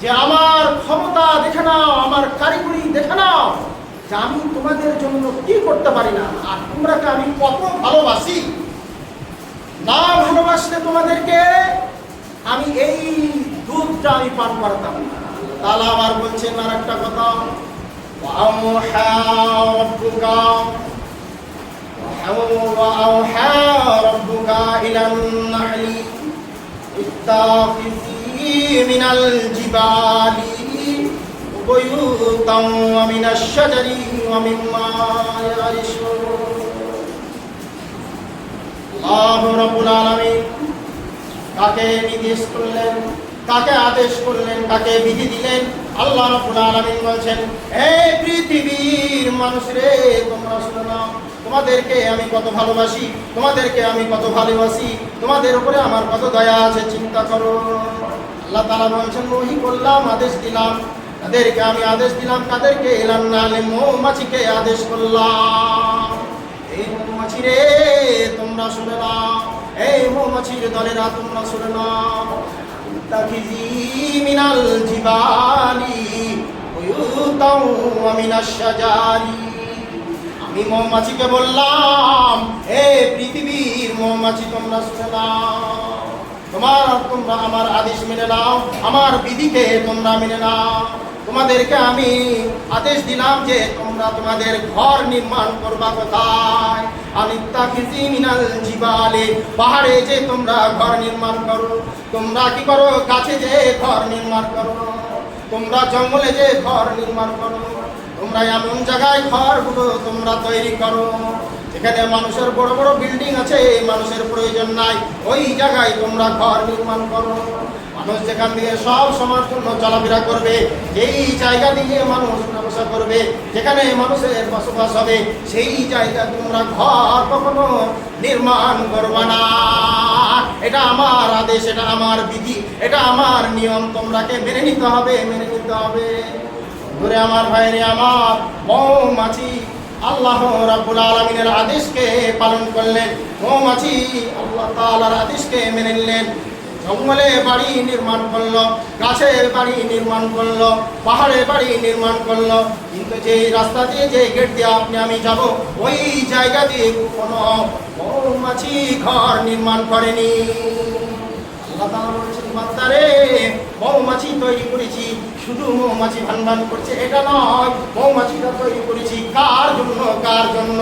যে আমার ক্ষমতা দেখে নাও আমার কারিগরি দেখে নাও যে আমি তোমাদের জন্য কি করতে পারি না আর তোমরাকে আমি কত ভালোবাসি না ভালোবাসলে তোমাদেরকে আমি এই দুধটা আমি পান করতাম না তাহলে আবার বলছেন আর একটা কথা وأوحى ربك وأوحى ربك إلى النحل اتخذي من الجبال بيوتا ومن الشجر ومما يعرشون আল্লাহ রাব্বুল আলামিন কাকে নির্দেশ করলেন কাকে আদেশ করলেন কাকে বিধি দিলেন আল্লাহ রাব্বুল আলামিন বলছেন এই পৃথিবীর মানুষ রে তোমরা শুনো না তোমাদেরকে আমি কত ভালোবাসি তোমাদেরকে আমি কত ভালোবাসি তোমাদের উপরে আমার কত দয়া আছে চিন্তা করো আল্লাহ তাআলা বলছেন, ওহি করলাম, আদেশ দিলাম। তাদেরকে আমি আদেশ দিলাম কাদেরকে এলাম না মৌমাছিকে আদেশ করলাম। এই মৌমাছি রে, তোমরা শুনে নাও এই মৌমাছির দলেরা তোমরা শুনে নাও মিনাল জিবালি আমি মৌমাছিকে বললাম হে পৃথিবীর মৌমাছি তোমরা শুনে নাও তোমার তোমরা আমার আদেশ মেনে নাও, আমার বিধিকে তোমরা মেনে নাও। তোমাদেরকে আমি আদেশ দিলাম যে তোমরা তোমাদের ঘর নির্মাণ করবা কোথায়? আনিত্তা খিজি মিনাল জিবালে, পাহাড়ে যে তোমরা ঘর নির্মাণ করো, তোমরা কি করো? গাছে যে ঘর নির্মাণ করো। তোমরা জঙ্গলে যে ঘর নির্মাণ করো। তোমরা এমন জায়গায় ঘরগুলো তোমরা তৈরি করো। যেখানে মানুষের বড় বড় বিল্ডিং আছে মানুষের প্রয়োজন নাই। ওই জায়গায় তোমরা ঘর নির্মাণ করো। মানুষ যেখান দিয়ে সব সময়ের জন্য চলাফেরা করবে যেই জায়গা দিয়ে মানুষ ব্যবসা করবে। যেখানে মানুষের বসবাস হবে, সেই জায়গা তোমরা ঘর কখনো নির্মাণ করবে না। এটা আমার আদেশ, এটা আমার বিধি, এটা আমার নিয়ম। তোমরাকে মেনে নিতে হবে, মেনে নিতে হবে। ধরে আমার ভাইরে, আমার মৌমাছি, আল্লাহ রাব্বুল আলমিনের আদেশকে পালন করলেন। মৌমাছি আল্লাহ তাআলার আদেশকে মেনে নিলেন। জঙ্গলে বাড়ি নির্মাণ করল গাছে বাড়ি নির্মাণ করল পাহাড়ে বাড়ি নির্মাণ করল। কিন্তু যে রাস্তা দিয়ে যে গেট দিয়ে আপনি, আমি যাব, ওই জায়গা দিয়ে কোনো মৌমাছি ঘর নির্মাণ করেনি। আল্লাহ তাআলা বলেছেন মৌমাছি তৈরি করেছি, শুধু মৌমাছি ভান ভান করছে, এটা নয়, মৌমাছিটা তৈরি করেছি কার জন্য কার জন্য?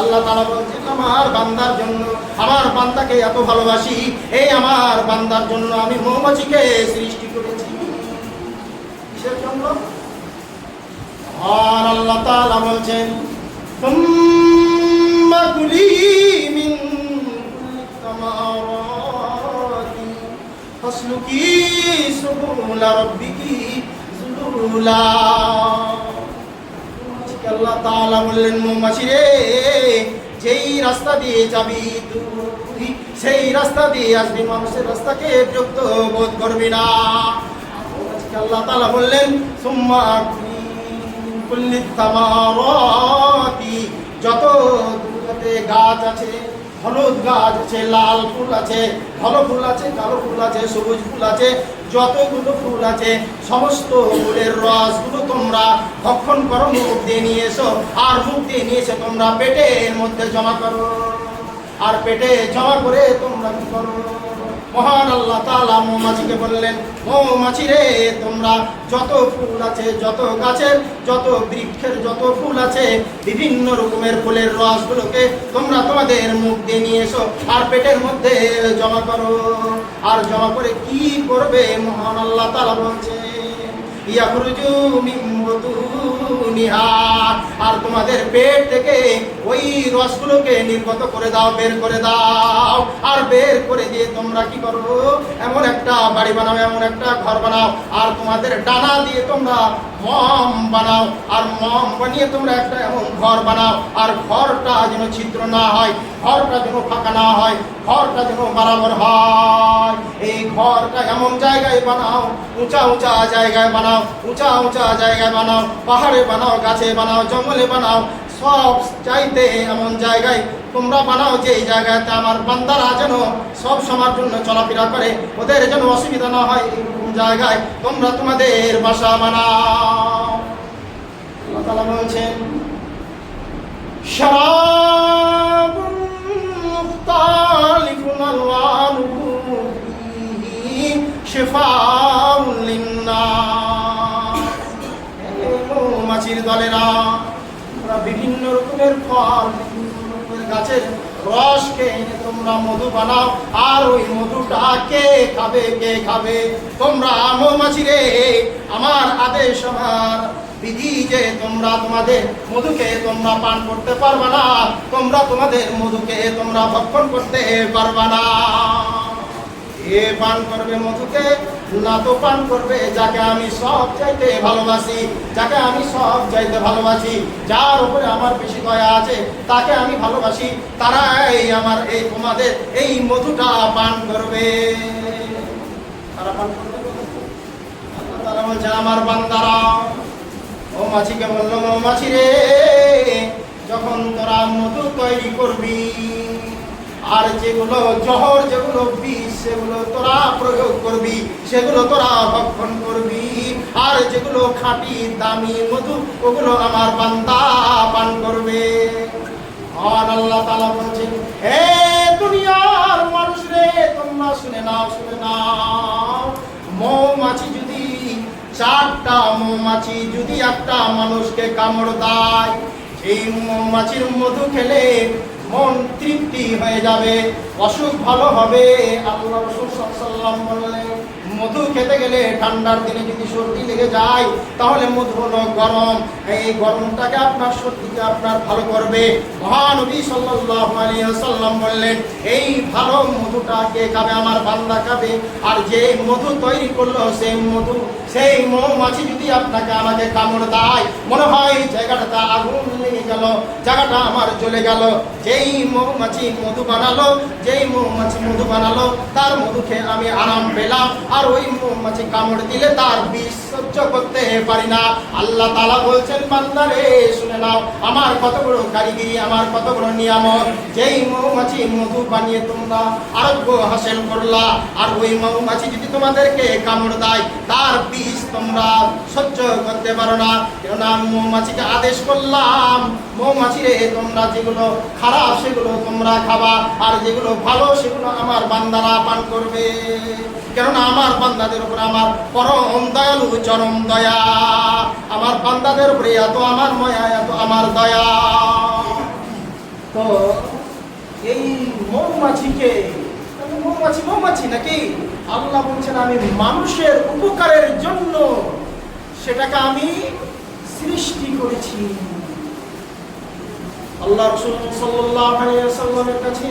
আল্লাহ তাআলা বলছেন, আমার বান্দার জন্য, আমার বান্দাকে এত ভালোবাসি, এই আমার বান্দার জন্য আমি মৌমাছিকে সৃষ্টি করেছি। কিসের জন্য? আর আল্লাহ তাআলা বলছেন ثم فاسلكي سبل ربك ذلولا আল্লাহ তাআলা বললেন মৌমাছি রে যেই রাস্তা দিয়ে যাবি তুই সেই রাস্তা দিয়ে আসবি মানুষের রাস্তাকে বিরক্ত বোধ করবি না মৌমাছিকে আল্লাহ তাআলা বললেন সুম্মা কুল্লি তামারাতি যত দুর্গতে গাছ আছে হলুদ গাছ আছে, লাল ফুল আছে, ভালো ফুল আছে, কালো ফুল আছে, সবুজ ফুল আছে যতগুলো ফুল আছে, সমস্ত ফুলের রসগুলো তোমরা ভক্ষণ করো, মুখ দিয়ে নিয়ে এসো, আর মুখ দিয়ে নিয়ে এসে তোমরা পেটের মধ্যে জমা করো। আর পেটে জমা করে তোমরা কি করো? মহান আল্লাহ তাআলা মৌমাছিকে বললেন, মৌমাছি রে, তোমরা যত ফুল আছে, যত গাছের, যত বৃক্ষের যত ফুল আছে, বিভিন্ন রকমের ফুলের রসগুলোকে তোমরা তোমাদের মুখ দিয়ে নিয়ে এসো আর পেটের মধ্যে জমা করো। আর জমা করে কি করবে? মহান আল্লাহ তাআলা বলছে মিন বুতুনিহা। আর তোমাদের পেট থেকে ওই রসগুলোকে নির্গত করে দাও, বের করে দাও। আর বের করে দিয়ে তোমরা কি করো? এমন একটা বাড়ি বানাও, এমন একটা ঘর বানাও। আর তোমাদের ডানা দিয়ে তোমরা মম বানাও। আর মম বানিয়ে তোমরা একটা এমন ঘর বানাও। আর ঘরটা যেন ছিদ্র না হয়, ঘরটা যেন ফাঁকা না হয়, ঘরটা যেন বরাবর হয়। এই ঘরটা এমন জায়গায় বানাও, উঁচা উঁচা জায়গায় বানাও, উঁচা উঁচা জায়গায় বানাও, পাহাড়ে বানাও, গাছে বানাও, জঙ্গলে বানাও। সব চাইতে এমন জায়গায় তোমরা বানাও যে এই জায়গাতে আমার বান্দারা যেন সব সময়ের জন্য চলাফেরা করে ওদের যেন অসুবিধা না হয় এরকম জায়গায় তোমরা তোমাদের বাসা বানাও আল্লাহ তাআলা বলছেন شراب مختلف ألوانه فيه شفاء للناس এই মৌমাছির দলেরা বিভিন্ন রকমের ফল, বিভিন্ন রকমের গাছের রসকে এনে তোমরা মধু বানাও, আর ওই মধুটা কে খাবে কে খাবে? তোমরা মৌমাছি রে, আমার আদেশ, আমার বিধি যে তোমরা তোমাদের মধুকে তোমরা পান করতে পারবা না, তোমরা তোমাদের মধুকে তোমরা ভক্ষণ করতে পারবা না। এ পান করবে মধুকে না তো পান করবে, যাকে আমি সব চাইতে ভালোবাসি, যাকে আমি সব চাইতে ভালোবাসি, যার উপরে আমার বেশি দয়া আছে, তাকে আমি ভালোবাসি, তারাই আমার এই তোমাদের এই মধুটা পান করবে। তারা তাআলা বলছে, আমার বান্দারা মৌমাছিকে বলল মৌমাছি রে, যখন তোরা মধু তৈরি করবি আর যেগুলো জহর, যেগুলো বিষ, সেগুলো তোরা প্রয়োগ করবি, সেগুলো তোরা ভক্ষণ করবি। আর যেগুলো খাঁটি, দামি, মধু, ওগুলো আমার বান্দা পান করবে। আর আল্লাহ তাআলা বলছেন, হে দুনিয়ার মানুষ রে, তোমরা শুনে নাও শুনে নাও। মৌমাছি যদি, চারটা মৌমাছি যদি একটা মানুষকে কামড় দেয়, সেই মৌমাছির মধু খেলে মন তৃপ্তি হয়ে যাবে, অসুখ ভালো হবে। আল্লাহ রসুল সাল্লাম বললেন মধু খেতে গেলে ঠান্ডার দিনে যদি সর্দি লেগে যায়, তাহলে মধু হলো গরম। এই গরমটাকে আপনার সর্দিকে আপনার ভালো করবে। মহানবী আলাইহি বললেন, এই ভালো মধুটাকে খাবে? আমার বান্দা খাবে। আর যে মধু তৈরি করল, সেই মধু সেই মৌমাছি যদি আপনাকে আমাকে কামড় দেয়, মনে হয় জায়গাটাতে আগুন লেগে গেল, জায়গাটা আমার জ্বলে গেল। যেই মৌমাছি মধু বানালো, যেই মৌমাছি মধু বানালো, তার মধু খেয়ে আমি আরাম পেলাম। আর ওই মৌমাছি কামড় দিলে তার বিষ সহ্য করতে পারি না। আল্লাহ তালা বলছেন বান্দারে শুনে নাও, আমার কত বড় কারিগরি, আমার কত বড় নিয়ামত। যেই মৌমাছি মধু বানিয়ে তোমরা আরোগ্য হাসিল করলা, আর ওই মৌমাছি যদি তোমাদেরকে কামড় দেয়, তার বিষ তোমরা সহ্য করতে পারো না। কেননা আমি মৌমাছিকে আদেশ করলাম। মৌমাছি রে তোমরা যেগুলো খারাপ, সেগুলো তোমরা খাবা। আর যেগুলো ভালো, সেগুলো আমার বান্দারা পান করবে। কেননা আমার বান্দাদের উপরে আমার পরম দয়ালু, চরম দয়া। আমার বান্দাদের উপরে এত আমার ময়া, এত আমার দয়া। তো এই মৌমাছিকে, মৌমাছি মৌমাছি নাকি? আল্লাহ বলছেন, আমি মানুষের উপকারের জন্য সেটাকে আমি সৃষ্টি করেছি। আল্লাহ রসুল ওয়াসাল্লামের কাছে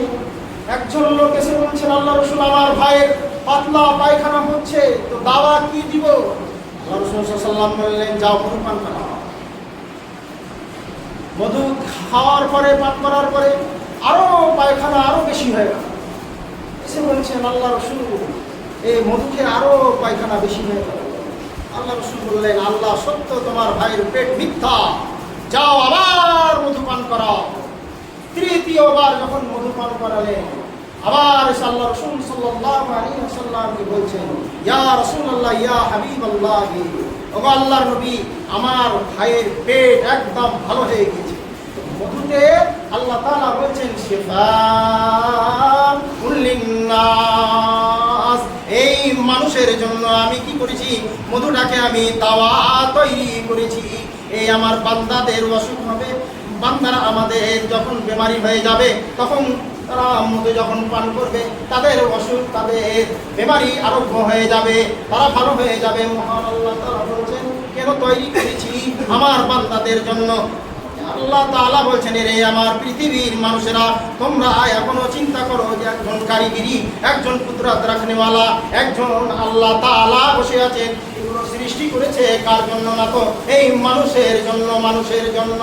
একজন লোক এসে বলছেন, আল্লাহ রসুল, আমার ভাইয়ের পাতলা পায়খানা হচ্ছে, তো দাওয়া কি দিব? আল্লাহ রসুল বললেন, যাও মধু পান মধু খাওয়ার পরে, পান করার পরে আরও পায়খানা আরও বেশি হয়ে গেল। এসে বলছেন, আল্লাহ রসুল এই মধুকে খেয়ে আরও পায়খানা বেশি হয়ে গেল আল্লাহ রসুল বললেন, আল্লাহ সত্য, তোমার ভাইয়ের পেট মিথ্যা। যাও আবার মধুপান করাও। তৃতীয়বার যখন মধু পান করালেন, আবার আল্লাহ রসুল সাল্লাল্লাহু আলাইহি ওয়াসাল্লামকে বলছেন, ইয়া রাসূলুল্লাহ, ইয়া হাবিবাল্লাহ, ওগো আল্লাহর নবী, আমার ভাইয়ের পেট একদম ভালো হয়ে গেছে মধুতে আল্লাহ তাআলা বলছেন, শিফা জন্য আমি কি করেছি? মধুটাকে আমি তাওয়া তৈরি করেছি। এই আমার বান্দাদের অসুখ হবে। বান্দারা আমাদের যখন বেমারি হয়ে যাবে, তখন তারা মধু যখন পান করবে, তাদের অসুখ, তাদের বেমারি আরোগ্য হয়ে যাবে। তারা ভালো হয়ে যাবে। মহান আল্লাহ তারা বলছেন, কেন তৈরি করেছি আমার বান্দাদের জন্য? আল্লাহ তাআলা বলছেন রে আমার পৃথিবীর মানুষেরা, তোমরা এখনও চিন্তা করো যে একজন কারিগিরি, একজন কুদরত রাখনেওয়ালা, একজন আল্লাহ তাআলা বসে আছেন। এগুলো সৃষ্টি করেছে কার জন্য না তো? এই মানুষের জন্য মানুষের জন্য।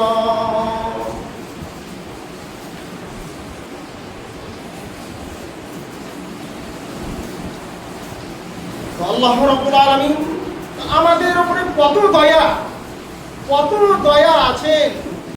আল্লাহ আমাদের উপরে কত দয়া কত দয়া আছেন।